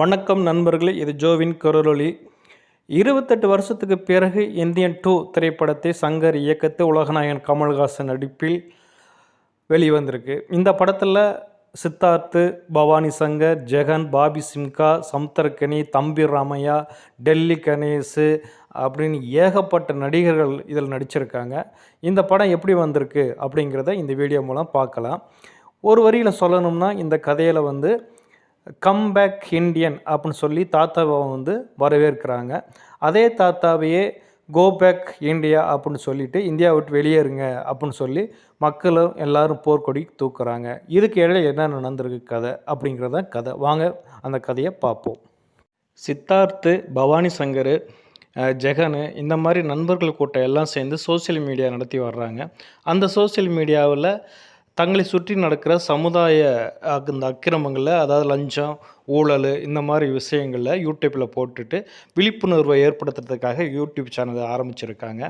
வணக்கம் நண்பர்களே இது ஜோவின் குரலொலி. இருபத்தெட்டு வருஷத்துக்கு பிறகு இந்தியன் டூ திரைப்படத்தை சங்கர் இயக்கத்து உலகநாயகன் கமல்ஹாசன் நடிப்பில் வெளிவந்திருக்கு. இந்த படத்தில் சித்தார்த்து பவானி சங்கர் ஜெகன் பாபி சிம்கா சம்தர்கனி தம்பி ராமையா டெல்லி கணேஷு அப்படின்னு ஏகப்பட்ட நடிகர்கள் இதில் நடிச்சிருக்காங்க. இந்த படம் எப்படி வந்திருக்கு அப்படிங்கிறத இந்த வீடியோ மூலம் பார்க்கலாம். ஒரு வரியில் சொல்லணும்னா இந்த கதையில் வந்து கம்பேக் இண்டியன் அப்படின்னு சொல்லி தாத்தாவை வந்து வரவேற்கிறாங்க. அதே தாத்தாவையே கோ பேக் இந்தியா அப்படின்னு சொல்லிட்டு இந்தியா விட்டு வெளியேறுங்க அப்படின்னு சொல்லி மக்களும் எல்லாரும் போர்க்கொடி தூக்குறாங்க. இதுக்கு இடையில என்ன நடந்திருக்கு கதை அப்படிங்கிறத கதை. வாங்க அந்த கதையை பார்ப்போம். சித்தார்த்து பவானி சங்கர் ஜெகனு இந்த மாதிரி நண்பர்கள் கூட்டம் எல்லாம் சேர்ந்து சோஷியல் மீடியா நடத்தி வர்றாங்க. அந்த சோஷியல் மீடியாவில் தங்களை சுற்றி நடக்கிற சமுதாய இந்த அக்கிரமங்களில் அதாவது லஞ்சம் ஊழல் இந்த மாதிரி விஷயங்களில் யூடியூப்பில் போட்டுட்டு விழிப்புணர்வை ஏற்படுத்துறதுக்காக யூடியூப் சேனலை ஆரம்பிச்சிருக்காங்க.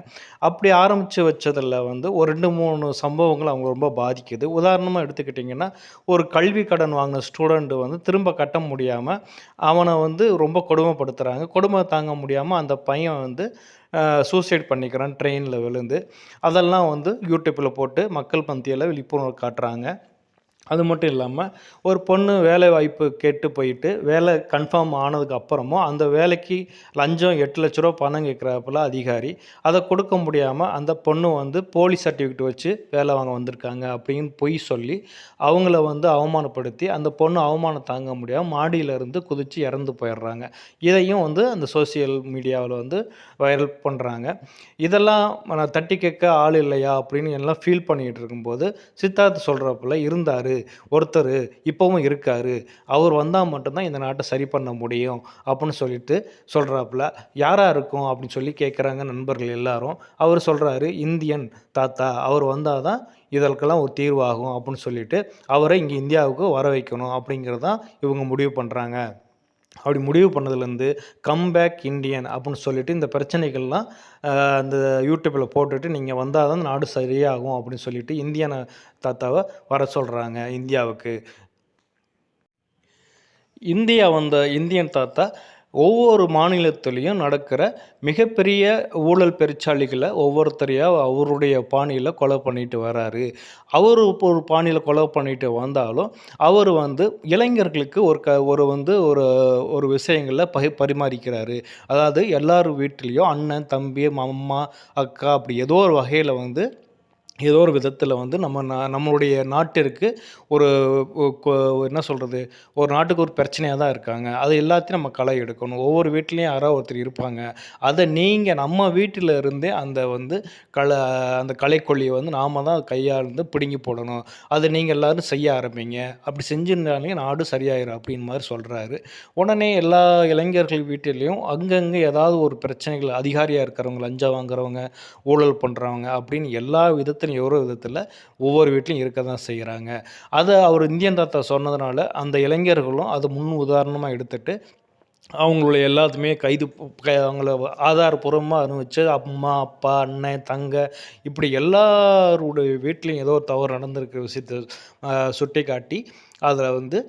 அப்படி ஆரம்பித்து வச்சதில் வந்து ஒரு ரெண்டு மூணு சம்பவங்கள் அவங்க ரொம்ப பாதிக்குது. உதாரணமாக எடுத்துக்கிட்டிங்கன்னா ஒரு கல்வி கடன் வாங்கின ஸ்டூடெண்ட்டு வந்து திரும்ப கட்ட முடியாமல் அவனை வந்து ரொம்ப கொடுமைப்படுத்துகிறாங்க கொடுமை தாங்க முடியாமல் அந்த பையன் வந்து சூசைட் பண்ணிக்கிறான் ட்ரெயினில் விழுந்து. அதெல்லாம் வந்து யூடியூப்பில் போட்டு மக்கள் மத்தியில் விழிப்புணர்வு காட்டுறாங்க. அது மட்டும் இல்லாமல் ஒரு பொண்ணு வேலை வாய்ப்பு கேட்டு போயிட்டு வேலை கன்ஃபார்ம் ஆனதுக்கு அப்புறமும் அந்த வேலைக்கு லஞ்சம் எட்டு லட்ச ரூபா பணம் கேட்குறாப்புல அதிகாரி அதை கொடுக்க முடியாமல் அந்த பொண்ணு வந்து போலி சர்டிஃபிகேட் வச்சு வேலை வாங்க வந்திருக்காங்க அப்படின்னு பொய் சொல்லி அவங்கள வந்து அவமானப்படுத்தி அந்த பொண்ணு அவமானம் தாங்க முடியாமல் மாடியிலேருந்து குதித்து இறந்து போயிடுறாங்க. இதையும் வந்து அந்த சோஷியல் மீடியாவில் வந்து வைரல் பண்ணுறாங்க இதெல்லாம் நான் தட்டி கேட்க ஆள் இல்லையா அப்படின்னு எல்லாம் ஃபீல் பண்ணிகிட்டு இருக்கும்போது சித்தார்த் சொல்கிறப்பல இருந்தார். ஒருத்தர் இப்போவும் இருக்கார் அவர் வந்தால் மட்டும்தான் இந்த நாட்டை சரி பண்ண முடியும் அப்படின்னு சொல்லிட்டு சொல்கிறாப்புல யாராக இருக்கும் அப்படின்னு சொல்லி கேட்குறாங்க நண்பர்கள் எல்லாரும். அவர் சொல்கிறாரு இந்தியன் தாத்தா அவர் வந்தால் தான் இதற்கெல்லாம் ஒரு தீர்வாகும் அப்படின்னு சொல்லிட்டு அவரை இங்கே இந்தியாவுக்கு வர வைக்கணும் அப்படிங்கிறது தான் இவங்க முடிவு பண்ணுறாங்க அப்படி முடிவு பண்ணதுலேருந்து கம்பேக் இந்தியன் அப்படின்னு சொல்லிட்டு இந்த பிரச்சனைகள்லாம் அந்த யூடியூப்பில் போட்டுட்டு நீங்கள் வந்தால் தான் நாடு சரியாகும் அப்படின்னு சொல்லிட்டு இந்தியான தாத்தாவை வர சொல்கிறாங்க இந்தியாவுக்கு. இந்தியா வந்த இந்தியன் தாத்தா ஒவ்வொரு மாநிலத்திலையும் நடக்கிற மிகப்பெரிய ஊழல் பெருச்சாளிகளை ஒவ்வொருத்தரையாக அவருடைய பாணியில் கொலை பண்ணிட்டு வராரு. அவர் இப்போ ஒரு பாணியில் கொலை பண்ணிட்டு வந்தாலும் அவர் வந்து இளைஞர்களுக்கு ஒரு க ஒரு வந்து ஒரு ஒரு விஷயங்களில் பகி பரிமாறிக்கிறாரு. அதாவது எல்லார் வீட்லேயும் அண்ணன் தம்பி அம்மா அக்கா அப்படி ஏதோ ஒரு வகையில் வந்து ஏதோ ஒரு விதத்தில் வந்து நம்ம நா நம்மளுடைய நாட்டிற்கு ஒரு கொ- என்ன சொல்கிறது ஒரு நாட்டுக்கு ஒரு பிரச்சனையாக தான் இருக்காங்க. அது எல்லாத்தையும் நம்ம களை எடுக்கணும். ஒவ்வொரு வீட்லேயும் யாராவது ஒருத்தர் இருப்பாங்க. அதை நீங்கள் நம்ம வீட்டில் இருந்தே அந்த வந்து களை அந்த களைக்கொல்லியை வந்து நாம தான் கையாளுந்து பிடுங்கி போடணும். அதை நீங்கள் எல்லாரும் செய்ய ஆரம்பிங்க. அப்படி செஞ்சுருந்தாலே நாடு சரியாயிரும் அப்படின்னு மாதிரி சொல்கிறாரு உடனே எல்லா இளைஞர்கள் வீட்டிலையும் அங்கங்கே ஏதாவது ஒரு பிரச்சனைகள் அதிகாரியாக இருக்கிறவங்க லஞ்சம் வாங்குறவங்க ஊழல் பண்ணுறவங்க அப்படின்னு எல்லா பிரச்சனை ஒரு விதத்தில் ஒவ்வொரு வீட்லையும் இருக்க தான் செய்கிறாங்க அதை அவர் இந்தியன் தாத்தா சொன்னதுனால அந்த இளைஞர்களும் அதை முன் உதாரணமாக எடுத்துட்டு அவங்களுடைய எல்லாத்துமே கைது அவங்கள ஆதாரபூர்வமாக அனுபவிச்சு அம்மா அப்பா அண்ணன் தங்க இப்படி எல்லாருடைய வீட்லேயும் ஏதோ ஒரு தவறு நடந்திருக்கிற விஷயத்தை சுட்டி காட்டி அதில் வந்து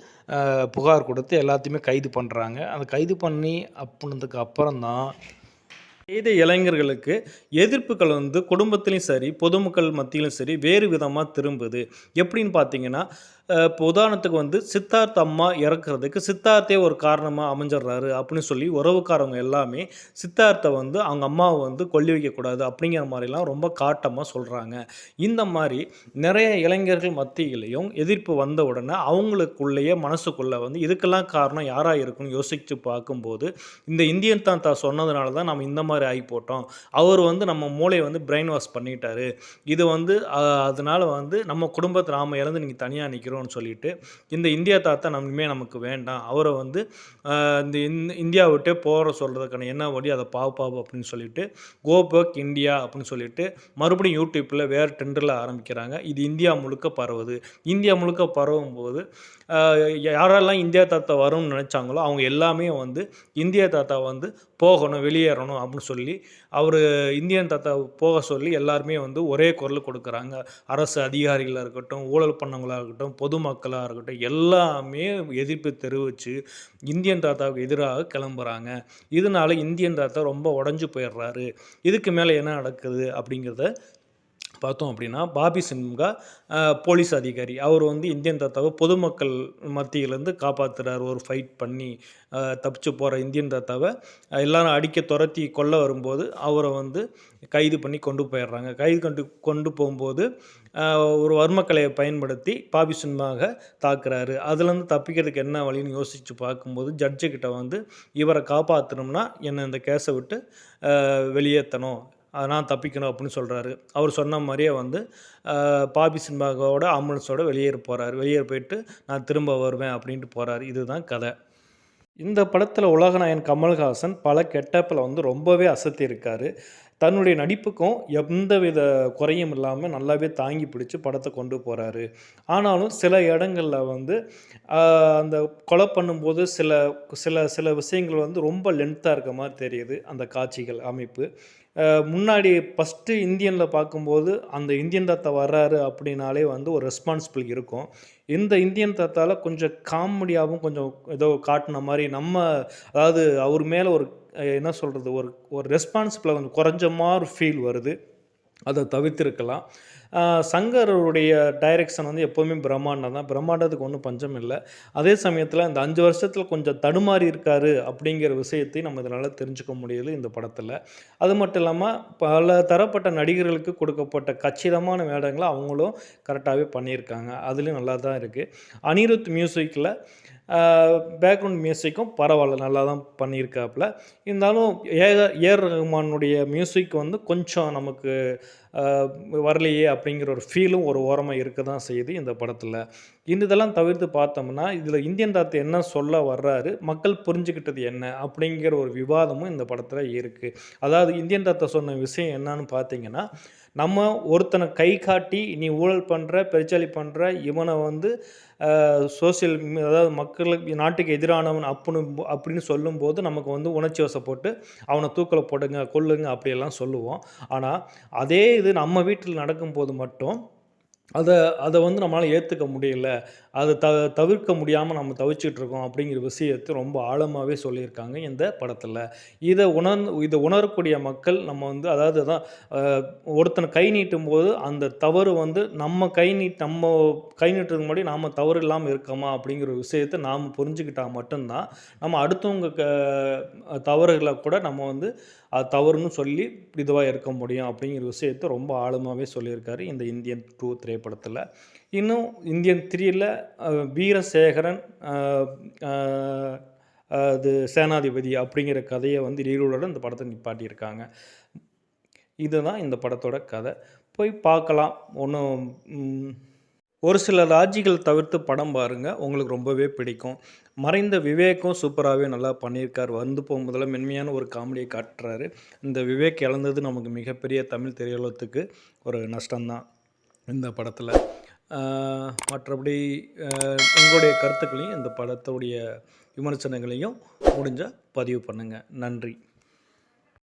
புகார் கொடுத்து எல்லாத்தையுமே கைது பண்ணுறாங்க அந்த கைது பண்ணி அப்படினதுக்கு அப்புறம் தான் செய்த இளைஞர்களுக்கு எதிர்ப்புகள் வந்து குடும்பத்திலையும் சரி பொதுமக்கள் மத்தியிலும் சரி வேறு விதமாக திரும்புது. எப்படின்னு பார்த்தீங்கன்னா இப்போ உதாரணத்துக்கு வந்து சித்தார்த் அம்மா இறக்குறதுக்கு சித்தார்த்தே ஒரு காரணமாக அமைஞ்சிடுறாரு அப்படின்னு சொல்லி உறவுக்காரவங்க எல்லாமே சித்தார்த்தை வந்து அவங்க அம்மாவை வந்து கொல்லி வைக்கக்கூடாது அப்படிங்கிற மாதிரிலாம் ரொம்ப காட்டமாக சொல்கிறாங்க இந்த மாதிரி நிறைய இளைஞர்கள் மத்தியிலையும் எதிர்ப்பு வந்த உடனே அவங்களுக்குள்ளேயே மனசுக்குள்ளே வந்து இதுக்கெல்லாம் காரணம் யாராக இருக்குன்னு யோசித்து பார்க்கும்போது இந்த இந்தியன் தான் தான் சொன்னதுனால தான் நம்ம இந்த மாதிரி ஆகி போட்டோம். அவர் வந்து நம்ம மூளையை வந்து பிரெயின் வாஷ் பண்ணிட்டாரு. இது வந்து அதனால் அதனால வந்து நம்ம குடும்பத்தை நாம இழந்து நீங்கள் தனியாக நிற்கிறோம் நிற்கிறோம்னு சொல்லிட்டு இந்த இந்தியா தாத்தா நம்மளுமே நமக்கு வேண்டாம். அவரை வந்து இந்த இந் இந்தியா விட்டே போகிற சொல்கிறதுக்கான என்ன வழி? அதை பாவ பாவு அப்படின்னு சொல்லிட்டு கோ பேக் இந்தியா அப்படின்னு சொல்லிட்டு மறுபடியும் யூடியூப்பில் வேறு டெண்டரில் ஆரம்பிக்கிறாங்க. இது இந்தியா முழுக்க பரவுது. இந்தியா முழுக்க பரவும் போது யாரெல்லாம் இந்தியா தாத்தா வரும்னு நினச்சாங்களோ அவங்க எல்லாமே வந்து இந்தியா தாத்தா வந்து போகணும் வெளியேறணும் அப்படின்னு சொல்லி அவர் இந்தியன் தாத்தா போக சொல்லி எல்லாருமே வந்து ஒரே குரல் கொடுக்குறாங்க. அரசு அதிகாரிகளாக இருக்கட்டும் ஊழல் பண்ணவங்களாக இருக்கட்டும் பொதுமக்களாக இருக்கட்டும் எல்லாமே எதிர்ப்பு தெரிவித்து இந்தியன் தாத்தாவுக்கு எதிராக கிளம்புறாங்க. இதனால இந்தியன் தாத்தா ரொம்ப உடஞ்சு போயிடுறாரு. இதுக்கு மேலே என்ன நடக்குது அப்படிங்கிறத பார்த்தோம் அப்படின்னா பாபி சிம்கா போலீஸ் அதிகாரி. அவர் வந்து இந்தியன் தாத்தாவை பொதுமக்கள் மத்தியிலேருந்து காப்பாற்றுறார் ஒரு ஃபைட் பண்ணி தப்பிச்சு போகிற இந்தியன் தாத்தாவை. எல்லாரும் அடிக்க துரத்தி கொல்ல வரும்போது அவரை வந்து கைது பண்ணி கொண்டு போயிடுறாங்க. கைது கொண்டு கொண்டு போகும்போது ஒரு வர்மக்கலையை பயன்படுத்தி பாபி சின்மாக தாக்குறாரு. அதுலேருந்து தப்பிக்கிறதுக்கு என்ன வழின்னு யோசித்து பார்க்கும்போது ஜட்ஜுக்கிட்ட வந்து இவரை காப்பாற்றணும்னா என்னை இந்த கேஸை விட்டு வெளியேற்றணும். நான் தப்பிக்கணும் அப்படின்னு சொல்கிறாரு அவர் சொன்ன மாதிரியே வந்து பாபி சின்பாகோட ஆம்புலன்ஸோட வெளியேற போகிறாரு வெளியேற போயிட்டு நான் திரும்ப வருவேன் அப்படின்ட்டு போகிறாரு இதுதான் கதை. இந்த படத்தில் உலகநாயன் கமல்ஹாசன் பல கெட்டப்பில் வந்து ரொம்பவே அசத்தியிருக்காரு தன்னுடைய நடிப்புக்கும் எந்தவித குறையும் இல்லாமல் நல்லாவே தாங்கி பிடிச்சி படத்தை கொண்டு போகிறாரு ஆனாலும் சில இடங்களில் வந்து அந்த கொலை பண்ணும்போது சில சில சில விஷயங்கள் வந்து ரொம்ப லென்த்தாக இருக்க மாதிரி தெரியுது அந்த காட்சிகள் அமைப்பு. முன்னாடி ஃபஸ்ட்டு இந்தியனில் பார்க்கும்போது அந்த இந்தியன் தாத்தா வர்றாரு அப்படின்னாலே வந்து ஒரு ரெஸ்பான்சிபிள் இருக்கும். இந்த இந்தியன் தாத்தாவில் கொஞ்சம் காமெடியாகவும் கொஞ்சம் ஏதோ காட்டின மாதிரி நம்ம அதாவது அவர் மேலே ஒரு என்ன சொல்கிறது ஒரு ஒரு ரெஸ்பான்சிபிளாக கொஞ்சம் குறைஞ்ச மாதிரி ஃபீல் வருது. அதை தவிர்த்திருக்கலாம். சங்கருடைய டைரெக்ஷன் வந்து எப்போவுமே பிரம்மாண்டம் தான். பிரம்மாண்டத்துக்கு ஒன்றும் பஞ்சம் இல்லை. அதே சமயத்தில் இந்த அஞ்சு வருஷத்தில் கொஞ்சம் தடுமாறி இருக்காரு அப்படிங்கிற விஷயத்தையும் நம்ம இதனால் தெரிஞ்சுக்க முடியுது இந்த படத்தில். அது மட்டும் இல்லாமல் பல தரப்பட்ட நடிகர்களுக்கு கொடுக்கப்பட்ட கச்சிதமான வேடங்களை அவங்களும் கரெக்டாகவே பண்ணியிருக்காங்க. அதுலேயும் நல்லா தான் இருக்குது அனிருத் மியூசிக்கில் பேக்ரவுண்ட் மியூசிக்கும் பரவாயில்ல நல்லா தான் பண்ணியிருக்காப்புல. இருந்தாலும் ஏ ஏர் ரஹ்மானுடைய மியூசிக் வந்து கொஞ்சம் நமக்கு வரலையே அப்படிங்கிற ஒரு ஃபீலும் ஒரு ஓரமாக இருக்க தான் செய்யுது இந்த படத்தில். இந்த இதெல்லாம் தவிர்த்து பார்த்தோம்னா இதில் இந்தியன் தாத்து என்ன சொல்ல வர்றாரு மக்கள் புரிஞ்சுக்கிட்டது என்ன அப்படிங்கிற ஒரு விவாதமும் இந்த படத்தில் இருக்குது அதாவது இந்தியன் தாத்தா சொன்ன விஷயம் என்னன்னு பார்த்தீங்கன்னா நம்ம ஒருத்தனை கை காட்டி நீ ஊழல் பண்ணுற பெருச்சாலி பண்ணுற இவனை வந்து சோசியல் அதாவது மக்களுக்கு நாட்டுக்கு எதிரானவன் அப்படின்னு அப்படின்னு சொல்லும்போது நமக்கு வந்து உணர்ச்சி வசப்பட்டு அவனை தூக்கில் போடுங்க கொல்லுங்க அப்படியெல்லாம் சொல்லுவோம். ஆனால் அதே இது நம்ம வீட்டில் நடக்கும்போது மட்டும் அதை அதை வந்து நம்மளால் ஏற்றுக்க முடியல. அதை த தவிர்க்க முடியாமல் நம்ம தவிச்சிட்டு இருக்கோம் அப்படிங்கிற விஷயத்தை ரொம்ப ஆழமாகவே சொல்லியிருக்காங்க இந்த படத்தில். இதை உணர்ந்து இதை உணரக்கூடிய மக்கள் நம்ம வந்து அதாவது தான் ஒருத்தனை கை நீட்டும் போது அந்த தவறு வந்து நம்ம கை நீட் நம்ம கை நீட்டுறதுக்கு முன்னாடி நாம் தவறு இல்லாமல் இருக்கோமா அப்படிங்கிற விஷயத்தை நாம் புரிஞ்சுக்கிட்டால் மட்டும்தான் நம்ம அடுத்தவங்க க தவறுகளை கூட நம்ம வந்து அது தவறுன்னு சொல்லி இதுவாக இருக்க முடியும் அப்படிங்கிற விஷயத்தை ரொம்ப ஆழமாகவே சொல்லியிருக்காரு இந்த இந்தியன் டூ திரைப்படத்தில் இன்னும் இந்தியன் த்ரீயில் வீரசேகரன் அது சேனாதிபதி அப்படிங்கிற கதையை வந்து ரீலோட இந்த படத்தை நிப்பாட்டியிருக்காங்க. இதுதான் இந்த படத்தோட கதை. போய் பார்க்கலாம். ஒன்றும் ஒரு சில ராஜிகள் தவிர்த்து படம் பாருங்கள் உங்களுக்கு ரொம்பவே பிடிக்கும். மறைந்த விவேக்கும் சூப்பராகவே நல்லா பண்ணியிருக்கார். வந்து போகும்போதெல்லாம் மென்மையான ஒரு காமெடியை காட்டுறாரு. இந்த விவேக் இழந்தது நமக்கு மிகப்பெரிய தமிழ் திரையுலகத்துக்கு ஒரு நஷ்டம்தான். இந்த படத்தில் மற்றபடி உங்களுடைய கருத்துக்களையும் இந்த படத்துடைய விமர்சனங்களையும் முடிஞ்சால் பதிவு பண்ணுங்கள் நன்றி.